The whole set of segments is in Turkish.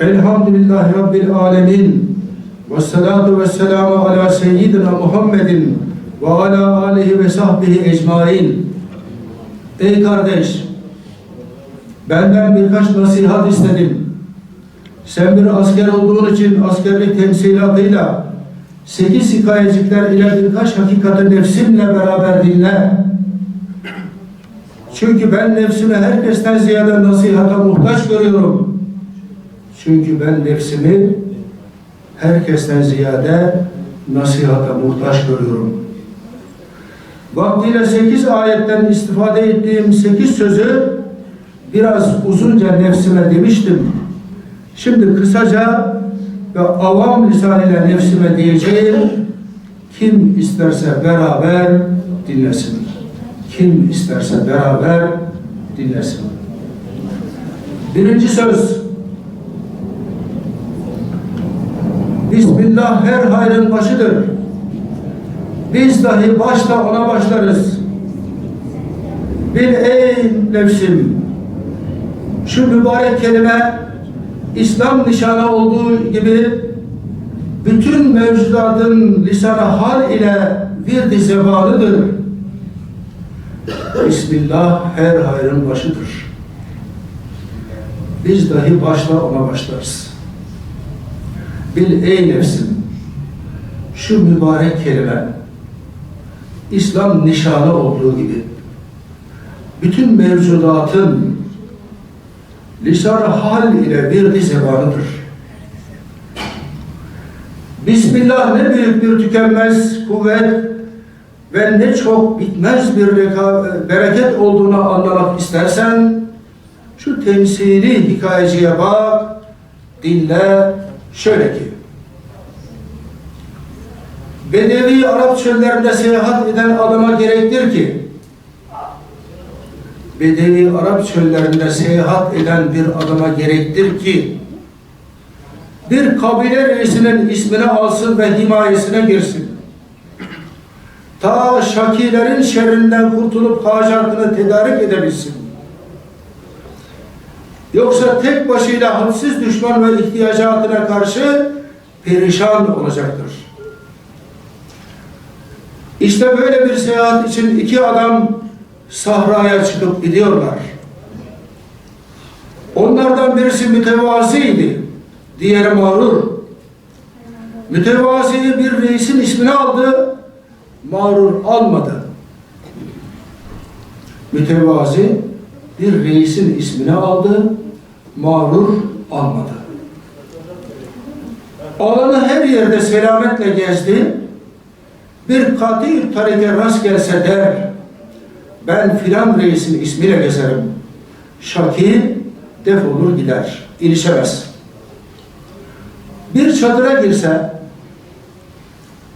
Elhamdülillahi Rabbil alemin. Ve salatu ve selamu ala seyyidina Muhammedin ve ala alihi ve sahbihi ecmain. Ey kardeş, benden birkaç nasihat istedim. Sen bir asker olduğun için askerlik temsilatıyla sekiz hikayecikler ile birkaç hakikati nefsimle beraber dinle. Çünkü ben nefsimi herkesten ziyade nasihata muhtaç görüyorum. Çünkü ben nefsimi herkesten ziyade nasihata muhtaç görüyorum. Vaktiyle sekiz ayetten istifade ettiğim sekiz sözü biraz uzunca nefsime demiştim. Şimdi kısaca ve avam lisanıyla nefsime diyeceğim. Kim isterse beraber dinlesin. Kim isterse beraber dinlesin. Birinci söz. Bismillah her hayrın başıdır. Biz dahi başta ona başlarız. Bil ey nefsim, şu mübarek kelime İslam nişanı olduğu gibi bütün mevcudatın lisanı hal ile virdi zebanıdır. Bismillah her hayrın başıdır. Biz dahi başla ona başlarız. Bil ey nefsim, şu mübarek kelime İslam nişanı olduğu gibi bütün mevcudatın lisan hal ile bir zebanıdır. Bismillah ne büyük bir tükenmez kuvvet ve ne çok bitmez bir bereket olduğunu anlamak istersen şu temsili hikayeciye bak, dinle şöyle ki Bedevi Arap çöllerinde seyahat eden adama gerektir ki Bedevi Arap çöllerinde seyahat eden bir adama gerektir ki bir kabile reisinin ismini alsın ve himayesine girsin. Ta şakilerin şerrinden kurtulup hacatını tedarik edebilsin. Yoksa tek başıyla hadsiz düşman ve ihtiyacatına karşı perişan olacaktır. İşte böyle bir seyahat için iki adam sahraya çıkıp gidiyorlar. Onlardan birisi mütevaziydi, diğeri mağrur. Mütevazi bir reisin ismini aldı, mağrur almadı. Mütevazi bir reisin ismini aldı, mağrur almadı. Alanı her yerde selametle gezdi, bir katil tarike rast gelse der, ben filan reisin ismiyle gezerim. Şakir defolur gider, ilişemez. Bir çadıra girse,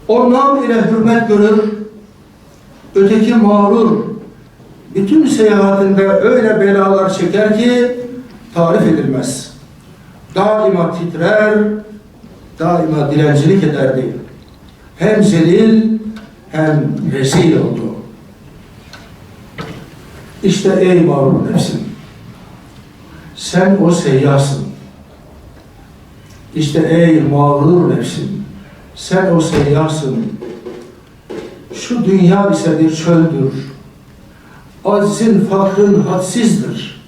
o nam ile hürmet görür, öteki mağrur, bütün seyahatinde öyle belalar çeker ki tarif edilmez. Daima titrer, daima dilencilik ederdi. Hem zelil hem rezil oldu. İşte ey mağrur nefsim, sen o seyyahsın. İşte ey mağrur nefsim, sen o seyyahsın. Şu dünya ise bir çöldür. Aczin, fakrın hadsizdir.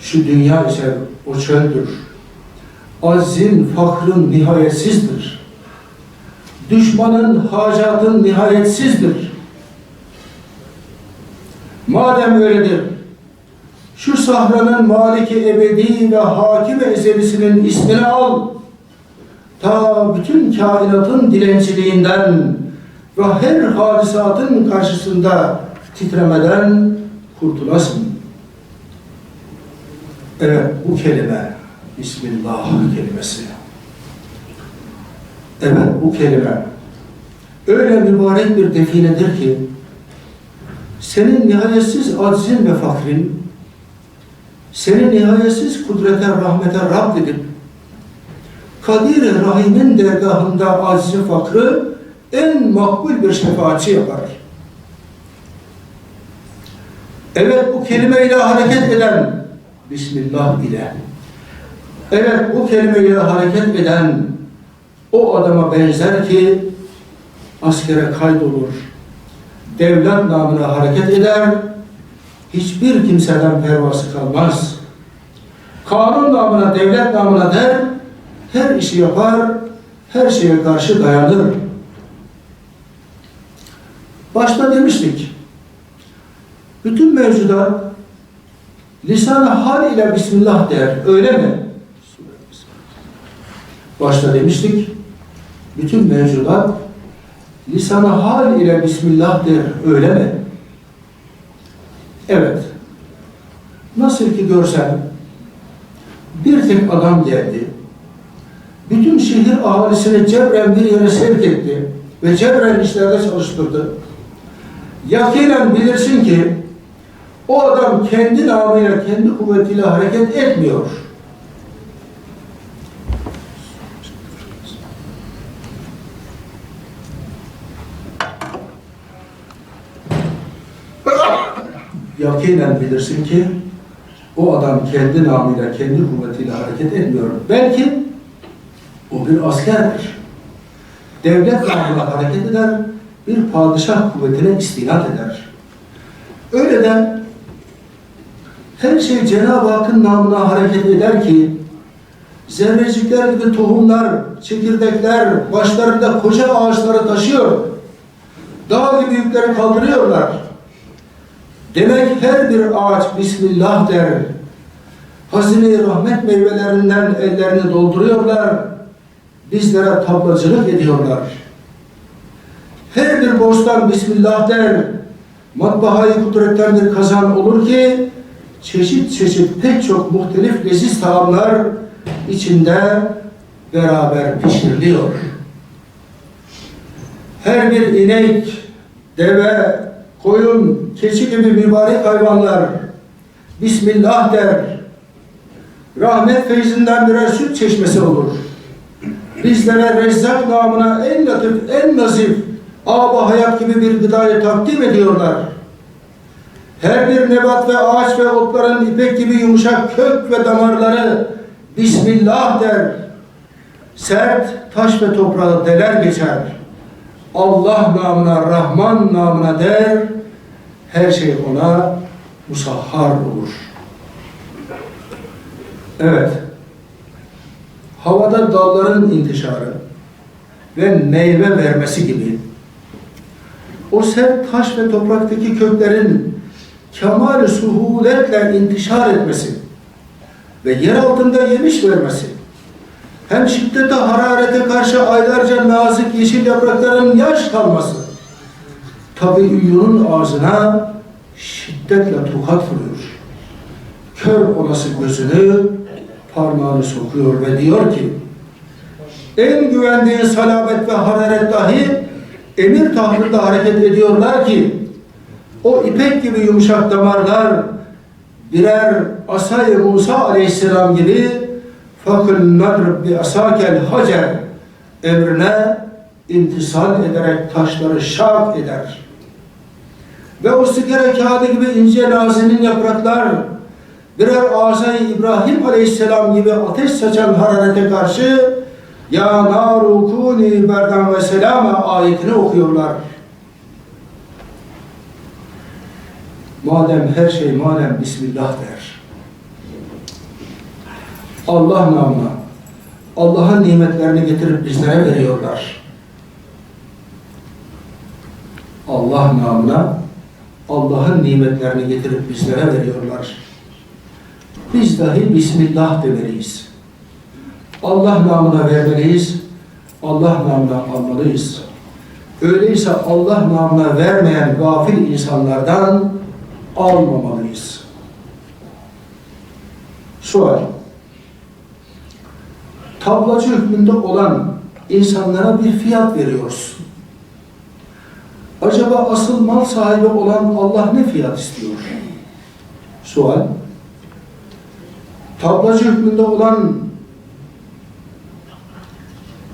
Şu dünya ise o çöldür. Aczin, fakrın nihayetsizdir. Düşmanın hacatın nihayetsizdir. Madem öyledir, şu sahranın maliki ebedi ve hakim ezelisinin ismini al. Ta bütün kainatın dilenciliğinden ve her hadisatın karşısında titremeden kurtulasın. Evet bu kelime, Bismillah kelimesi. Evet bu kelime öyle mübarek bir definedir ki senin nihayetsiz aczin ve fakrin seni nihayetsiz kudrete, rahmete Rab edip Kadir-i Rahim'in dergahında acizi fakrı en makbul bir şefaatçi yapar. Evet bu kelimeyle hareket eden Bismillah ile Evet bu kelimeyle hareket eden o adama benzer ki askere kaydolur. Devlet namına hareket eder. Hiçbir kimseden pervası kalmaz. Kanun namına, devlet namına der. Her işi yapar. Her şeye karşı dayanır. Başta demiştik. Bütün mevcudat lisan-ı hal ile Bismillah der. Öyle mi? Başta demiştik. Bütün mevcudat lisan-ı hal ile Bismillah der. Öyle mi? Evet. Nasıl ki görsen bir tek adam geldi. Bütün şehir ahalisini cebren bir yere sevk etti ve cebren işlerde çalıştırdı. Yakinen bilirsin ki o adam kendi namıyla, kendi kuvvetiyle hareket etmiyor. Yakinen bilirsin ki o adam kendi namıyla, kendi kuvvetiyle hareket etmiyor. Belki o bir askerdir. Devlet namıyla hareket eder, bir padişah kuvvetine istinat eder. Öyle de her şey Cenab-ı Hakk'ın namına hareket eder ki zerrecikler gibi tohumlar, çekirdekler başlarında koca ağaçları taşıyor. Dağ gibi yükleri kaldırıyorlar. Demek her bir ağaç Bismillah der. Hazine-i rahmet meyvelerinden ellerini dolduruyorlar. Bizlere tablacılık ediyorlar. Her bir bostan Bismillah der. Matbaayı kudretten bir kazan olur ki çeşit çeşit pek çok muhtelif leziz taamlar içinde beraber pişiriliyor. Her bir inek, deve, koyun, keçi gibi mübarek hayvanlar Bismillah der. Rahmet feyzinden birer süt çeşmesi olur. Bizlere Rezzak namına en latif, en nazif, aba hayat gibi bir gıdayı takdim ediyorlar. Her bir nebat ve ağaç ve otların ipek gibi yumuşak kök ve damarları Bismillah der. Sert taş ve toprağı deler geçer. Allah namına, Rahman namına der. Her şey ona musahhar olur. Evet. Havada dalların intişarı ve meyve vermesi gibi o sert taş ve topraktaki köklerin kemal suhuletle intişar etmesi ve yer altında yemiş vermesi hem şiddete hararete karşı aylarca nazik yeşil yaprakların yaş kalması tabi uyunun ağzına şiddetle tokat vuruyor. Kör olası gözünü parmağını sokuyor ve diyor ki en güvendiğin salabet ve hararet dahi emir tahtında hareket ediyorlar ki o ipek gibi yumuşak damarlar birer asay Musa aleyhisselam gibi nadrib bi asakel hacer emrine intisal ederek taşları şak eder. Ve o sigara kağıdı gibi ince nazinin yapraklar birer azay İbrahim aleyhisselam gibi ateş saçan hararete karşı ya naru kuni berdan ve selama ayetini okuyorlar. Madem her şey madem Bismillah der. Allah namına Allah'ın nimetlerini getirip bizlere veriyorlar. Allah namına Allah'ın nimetlerini getirip bizlere veriyorlar. Biz dahi Bismillah demeliyiz. Allah namına vermeliyiz. Allah namına almalıyız. Öyleyse Allah namına vermeyen gafil insanlardan almamalıyız. Sual. Tablacı hükmünde olan insanlara bir fiyat veriyoruz. Acaba asıl mal sahibi olan Allah ne fiyat istiyor? Sual. Tablacı hükmünde olan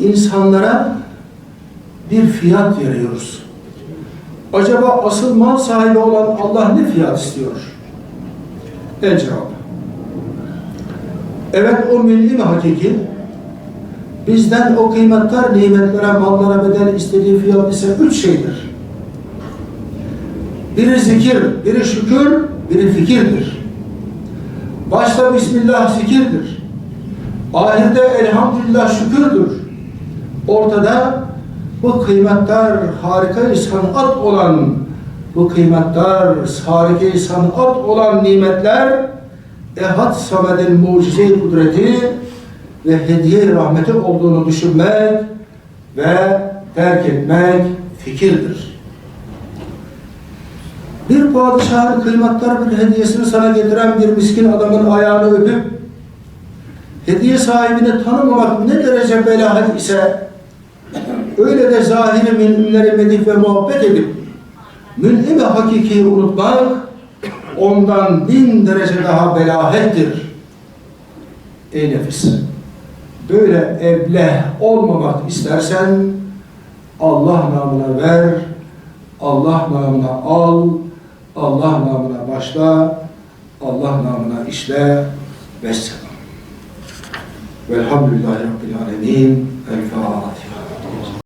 insanlara bir fiyat veriyoruz. Acaba asıl mal sahibi olan Allah ne fiyat istiyor? El cevap. Evet o milli mi hakiki? Bizden o kıymetler, nimetlere, mallara bedel istediği fiyat ise üç şeydir. Biri zikir, biri şükür, biri fikirdir. Başta Bismillah zikirdir. Ahirde elhamdülillah şükürdür. Ortada bu kıymetler harika sanat olan bu kıymetler harika sanat olan nimetler Ehad Samed'in mucize kudreti ve hediye rahmeti olduğunu düşünmek ve terk etmek fikirdir. Bir padişahın kıymetler bir hediyesini sana getiren bir miskin adamın ayağını öpüp hediye sahibini tanımamak ne derece belahat ise öyle de zahiri müminleri medih ve muhabbet edip mün'im hakikiyi unutmak ondan bin derece daha belahettir. Ey nefis! Böyle ebleh olmamak istersen Allah namına ver, Allah namına al, Allah namına başla, Allah namına işle ve selam. Velhamdülillahi Rabbil Alemin. El Fatiha.